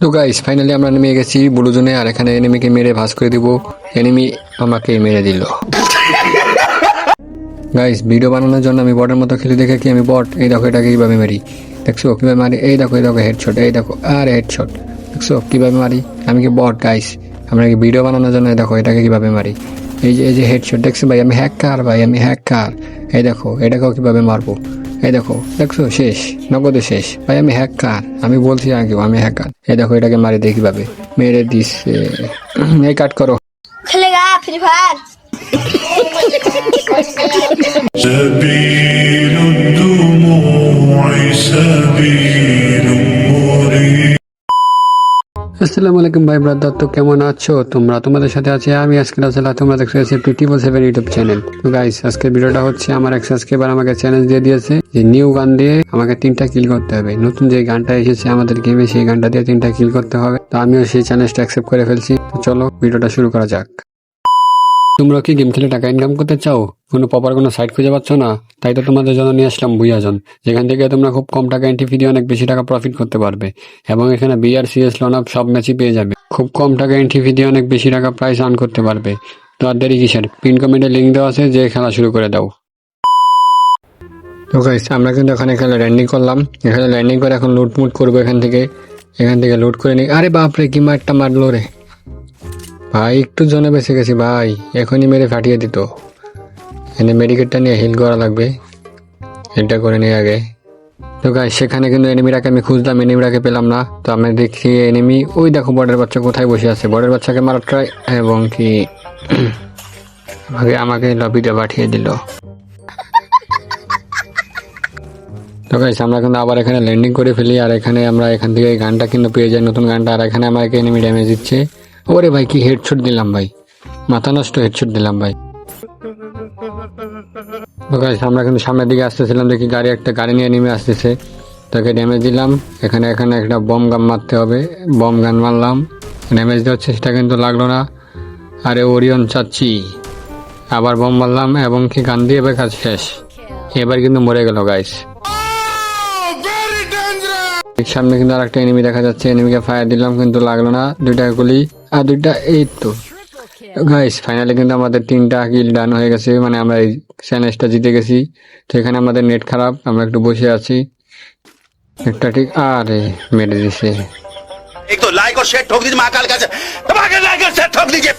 তো guys finally আমরা নেমে গেছি ব্লু জোনে আর এখানে এনিমিকে মেরে ভাস করে দিব। এনিমি আমাকে মেরে দিল। গাইস ভিডিও বানানোর জন্য আমি বটের মতো খেলে দেখে কি আমি বট এই দেখো, এটাকে কীভাবে মারি? দেখছ? কীভাবে মারি? এই দেখো এই দেখো হেডশট এই দেখো, আর হেডশট দেখছ? কীভাবে মারি? আমি কি বট গাইস আমরা কি ভিডিও বানানোর জন্য দেখো, এটাকে কীভাবে মারি? এই যে এই যে হেডশট দেখছ ভাই? আমি হ্যাক কার ভাই, আমি হ্যাক কার এই দেখো, এটাকেও কীভাবে মারবো? এই দেখো দেখছো শেষ নগদে শেষ ভাই আমি হ্যাকার আমি বলছি আগে আমি হ্যাকার এই দেখো এটাকে মারি দেখি ভাবে মেরে দিছে এই কাট করো খেলে গা ফ্রি ফায়ার আসসালামু আলাইকুম ভাই ব্রাদার, তো কেমন আছো? তোমরা তোমাদের সাথে আছে আমি আজকে রাসেলা তোমরা দেখছ আছে পিটিবল সেভেন ইউটিউব চ্যানেল তো গাইস আজকে ভিডিওটা হচ্ছে আমার এক সাবস্ক্রাইবার আমাকে চ্যালেঞ্জ দিয়ে দিয়েছে যে নিউ গান দিয়ে আমাকে তিনটা কিল করতে হবে। নতুন যে গানটা এসেছে আমাদের গেমে সেই গানটা দিয়ে তিনটা কিল করতে হবে। তো আমিও সেই চ্যালেঞ্জটা অ্যাকসেপ্ট করে ফেলছি। তো চলো, ভিডিওটা শুরু করা যাক। তোমরা কি গেম খেলে টাকা ইনকাম করতে চাও? কোনো প্রপার কোনো সাইট খুঁজে পাচ্ছ না? তাই তো তোমাদের জন্য নিয়ে আসলাম বুয়াজন যেখান থেকে তোমরা খুব কম টাকা এন্ট্রি ফি দিয়ে অনেক বেশি টাকা প্রফিট করতে পারবে। এবং এখানে বিআর সিএস লোন আপ সব ম্যাচই পেয়ে যাবে। খুব কম টাকা এন্ট্রি ফি দিয়ে অনেক বেশি টাকা প্রাইস আর্ন করতে পারবে। তো আর দেরি কিসের? পিন কমেন্টে লিঙ্ক দেওয়া আছে যে খেলা শুরু করে দাও। তো গাইস আমরা কিন্তু এখানে এখানে ল্যান্ডিং করলাম। এখানে ল্যান্ডিং করে এখন লুটমুট করব এখান থেকে। এখান থেকে লুট করে নিই। আরে বাপরে, কি মারটা মারলো রে? ভাই, একটু জনে বেঁচে গেছি ভাই। এখনই মেরে ফাটিয়ে দিত। এনে মেডিকেটটা নিয়ে হিল করা লাগবে। হিলটা করে নিয়ে আগে। তো গাই সেখানে কিন্তু এনিমিরাকে আমি খুঁজলাম এনিমিরাকে পেলাম না। তো আমি দেখি এনিমি ওই দেখো বর্ডের বাচ্চা কোথায় বসে আছে। বর্ডের বাচ্চাকে মারার ট্রাই এবং কি আমাকে আমাকে লবিতে পাঠিয়ে দিল। তো গাইস আমরা কিন্তু আবার এখানে ল্যান্ডিং করে ফেলি। আর এখানে আমরা এখান থেকে গানটা কিন্তু পেয়ে যাই। নতুন গানটা। আর এখানে আমাকে এনিমি ড্যামেজ দিচ্ছে। ওরে ভাই, কি হেডশট দিলাম ভাই। মাথা নষ্ট হেডশট দিলাম ভাই। আমরা কিন্তু সামনের দিকে আসতেছিলাম, দেখি গাড়ি একটা গাড়ি নিয়ে নেমে আসতেছে। তাকে ড্যামেজ দিলাম। এখানে এখানে একটা বম গান মারতে হবে। বম গান মারলাম। ড্যামেজ দেওয়ার চেষ্টা কিন্তু লাগল না। আরে ওরিয়ন চাচ্ছি। আবার বম মারলাম এবং কি গান দিয়ে এবার কাজ শেষ। এবার কিন্তু মরে গেল গাইস সামনে কিন্তু আর একটা এনিমি দেখা যাচ্ছে এনিমিকে ফায়ার দিলাম কিন্তু লাগলো না দুইটা গুলি আর দুইটা এই তো গাইস ফাইনালি কিন্তু আমাদের তিনটা কিল ডান হয়ে গেছে মানে আমরা এই চ্যালেঞ্জটা জিতে গেছি তো এখানে আমাদের নেট খারাপ আমরা একটু বসে আছি একটা ঠিক আরে মেরে দিছে एक तो लाइक और शेयर ठोक दीजिए महाकाल का धमाके लाइक और शेयर ठोक दीजिए